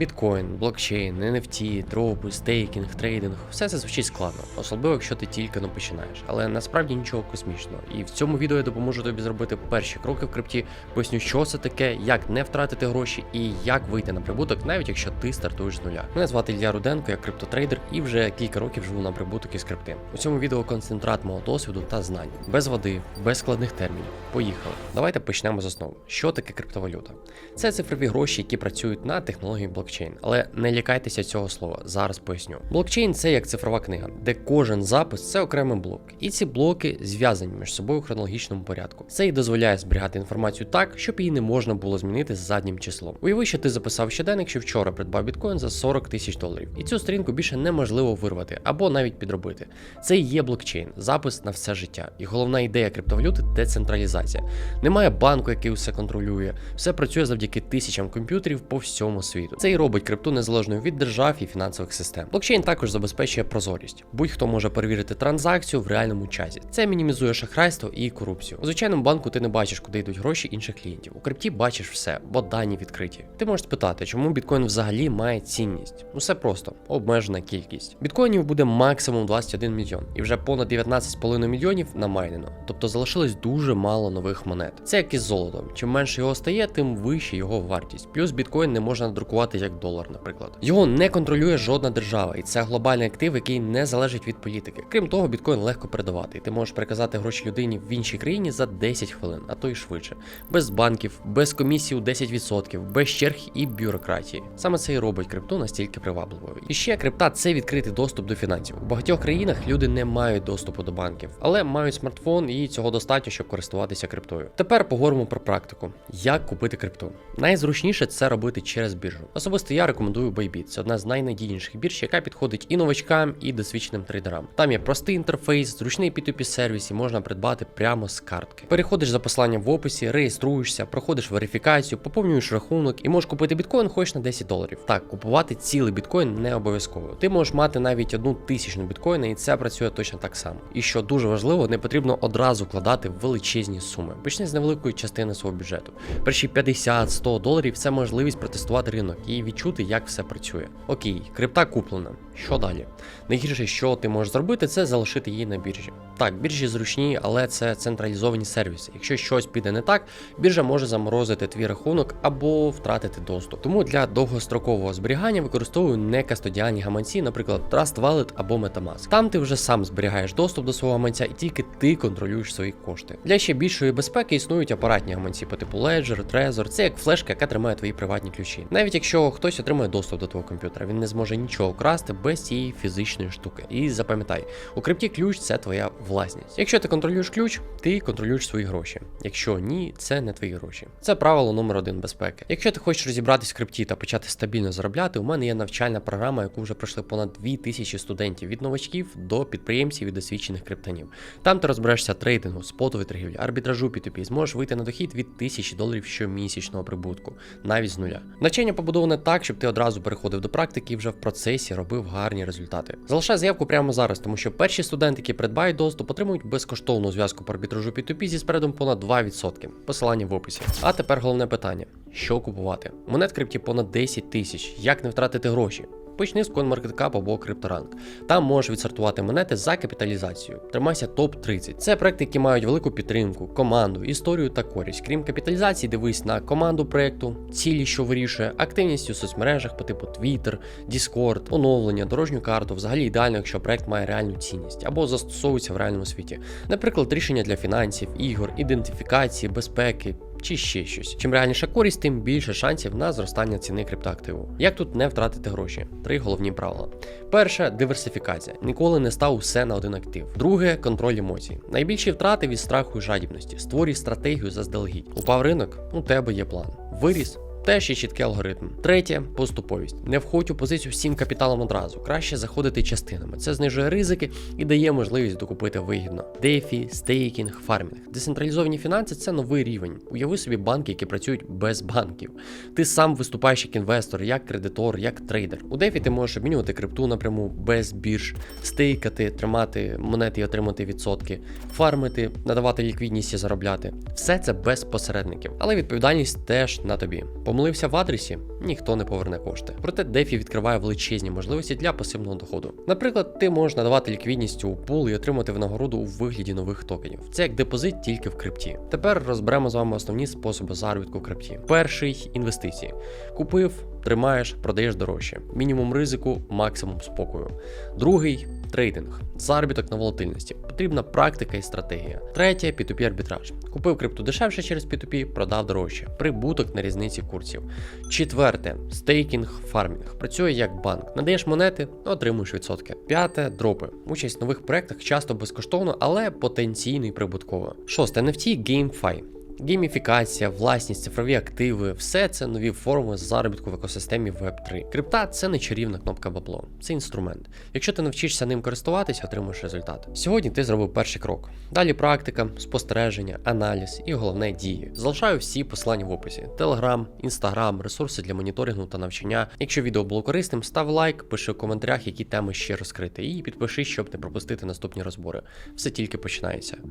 Біткоін, блокчейн, NFT, дропи, стейкінг, трейдинг все це звучить складно, особливо якщо ти тільки но починаєш. Але насправді нічого космічного. І в цьому відео я допоможу тобі зробити перші кроки в крипті, поясню, що це таке, як не втратити гроші і як вийти на прибуток, навіть якщо ти стартуєш з нуля. Мене звати Ілля Руденко, я криптотрейдер і вже кілька років живу на прибуток із крипти. У цьому відео концентрат мого досвіду та знань, без води, без складних термінів. Поїхали. Давайте почнемо з основи. Що таке криптовалюта? Це цифрові гроші, які працюють на технології блокчейн. Але не лякайтеся цього слова. Зараз поясню. Блокчейн це як цифрова книга, де кожен запис це окремий блок, і ці блоки зв'язані між собою в хронологічному порядку. Це і дозволяє зберігати інформацію так, щоб її не можна було змінити з заднім числом. Уяви, що ти записав щоденник, що вчора придбав біткоін за 40 тисяч доларів, і цю сторінку більше неможливо вирвати або навіть підробити. Це і є блокчейн, запис на все життя. І головна ідея криптовалюти децентралізація. Немає банку, який все контролює. Все працює завдяки тисячам комп'ютерів по всьому світу. Це і робить крипту незалежною від держав і фінансових систем. Блокчейн також забезпечує прозорість. Будь-хто може перевірити транзакцію в реальному часі. Це мінімізує шахрайство і корупцію. У звичайному банку ти не бачиш, куди йдуть гроші інших клієнтів. У крипті бачиш все, бо дані відкриті. Ти можеш спитати, чому біткоін взагалі має цінність? Ну все просто обмежена кількість. Біткоїнів буде максимум 21 мільйон, і вже понад 19,5 мільйонів намайнено. Тобто залишилось дуже мало нових монет. Це як із золотом. Чим менше його стає, тим вище його вартість. Плюс біткоін не можна надрукувати як долар, наприклад. Його не контролює жодна держава, і це глобальний актив, який не залежить від політики. Крім того, біткоін легко передавати. І ти можеш переказати гроші людині в іншій країні за 10 хвилин, а то й швидше. Без банків, без комісії у 10%, без черг і бюрократії. Саме це і робить крипту настільки привабливою. І ще крипта це відкритий доступ до фінансів. У багатьох країнах люди не мають доступу до банків, але мають смартфон, і цього достатньо, щоб користуватися криптою. Тепер поговоримо про практику. Як купити крипту? Найзручніше це робити через біржу. Особисто я рекомендую Bybit. Це одна з найнадійніших бірж, яка підходить і новачкам, і досвідченим трейдерам. Там є простий інтерфейс, зручний P2P сервіс і можна придбати прямо з картки. Переходиш за посиланням в описі, реєструєшся, проходиш верифікацію, поповнюєш рахунок і можеш купити біткоін хоч на 10 доларів. Так, купувати цілий біткоін не обов'язково. Ти можеш мати навіть одну тисячну біткоїна, і це працює точно так само. І що дуже важливо, не потрібно одразу вкладати величезні суми. Почни з невеликої частини свого бюджету. Перші 50-100 доларів це можливість протестувати ринок і відчути, як все працює. Окей, крипта куплена. Що далі? Найгірше, що ти можеш зробити, це залишити її на біржі. Так, біржі зручні, але це централізовані сервіси. Якщо щось піде не так, біржа може заморозити твій рахунок або втратити доступ. Тому для довгострокового зберігання використовую некастодіальні гаманці, наприклад, Trust Wallet або MetaMask. Там ти вже сам зберігаєш доступ до свого гаманця і тільки ти контролюєш свої кошти. Для ще більшої безпеки існують апаратні гаманці по типу Ledger, Trezor. Це як флешка, яка тримає твої приватні ключі. Навіть якщо хтось отримає доступ до твого комп'ютера, він не зможе нічого вкрасти без цієї фізичної штуки. І запам'ятай, у крипті ключ це твоя власність. Якщо ти контролюєш ключ, ти контролюєш свої гроші. Якщо ні, це не твої гроші. Це правило номер один безпеки. Якщо ти хочеш розібратись в крипті та почати стабільно заробляти, у мене є навчальна програма, яку вже пройшли понад 2000 студентів від новачків до підприємців і досвідчених криптонів. Там ти розберешся трейдингу, спотовій торгівлі, арбітражу P2P, зможеш вийти на дохід від 1000 доларів щомісячного прибутку, навіть з нуля. Навчання побудоване так, щоб ти одразу переходив до практики і вже в процесі робив гарні результати. Залишай заявку прямо зараз, тому що перші студенти, які придбають доступ, отримують безкоштовну зв'язку по арбітражу P2P зі спредом понад 2%. Посилання в описі. А тепер головне питання: що купувати? Монет крипті понад 10 тисяч. Як не втратити гроші? Почни з CoinMarketCap або CryptoRank. Там можеш відсортувати монети за капіталізацією. Тримайся топ-30. Це проекти, які мають велику підтримку, команду, історію та користь. Крім капіталізації, дивись на команду проекту, цілі, що вирішує, активність у соцмережах по типу Twitter, Discord, оновлення, дорожню карту. Взагалі ідеально, якщо проект має реальну цінність або застосовується в реальному світі. Наприклад, рішення для фінансів, ігор, ідентифікації, безпеки чи ще щось. Чим реальніша користь, тим більше шансів на зростання ціни криптоактиву. Як тут не втратити гроші? Три головні правила. Перше диверсифікація. Ніколи не став усе на один актив. Друге контроль емоцій. Найбільші втрати від страху і жадібності. Створюй стратегію заздалегідь. Упав ринок, у тебе є план. Виріс. Теж є чіткий алгоритм. Третє поступовість. Не входь у позицію всім капіталом одразу. Краще заходити частинами. Це знижує ризики і дає можливість докупити вигідно. Дефі, стейкінг, фармінг. Децентралізовані фінанси це новий рівень. Уяви собі банки, які працюють без банків. Ти сам виступаєш як інвестор, як кредитор, як трейдер. У Дефі ти можеш обмінювати крипту напряму без бірж, стейкати, тримати монети і отримати відсотки, фармити, надавати ліквідність і заробляти. Все це без посередників. Але відповідальність теж на тобі. Помилився в адресі, ніхто не поверне кошти. Проте DeFi відкриває величезні можливості для пасивного доходу. Наприклад, ти можеш надавати ліквідність у пул і отримати винагороду у вигляді нових токенів. Це як депозит тільки в крипті. Тепер розберемо з вами основні способи заробітку в крипті. Перший інвестиції. Купив, тримаєш, продаєш дорожче. Мінімум ризику, максимум спокою. Другий трейдинг, заробіток на волатильності. Потрібна практика і стратегія. Третє P2P арбітраж. Купив крипту дешевше через P2P, продав дорожче. Прибуток на різниці курсів. Четверте стейкінг, фармінг. Працює як банк. Надаєш монети, отримуєш відсотки. П'яте дропи. Участь в нових проектах часто безкоштовно, але потенційно і прибутково. Шосте NFT GameFi. Гейміфікація, власність, цифрові активи все це нові форми заробітку в екосистемі Web3. Крипта це не чарівна кнопка бабло, це інструмент. Якщо ти навчишся ним користуватися, отримаєш результат. Сьогодні ти зробив перший крок. Далі практика, спостереження, аналіз і головне дії. Залишаю всі посилання в описі: Telegram, Instagram, ресурси для моніторингу та навчання. Якщо відео було корисним, став лайк, пиши в коментарях, які теми ще розкрити, і підпишись, щоб не пропустити наступні розбори. Все тільки починається.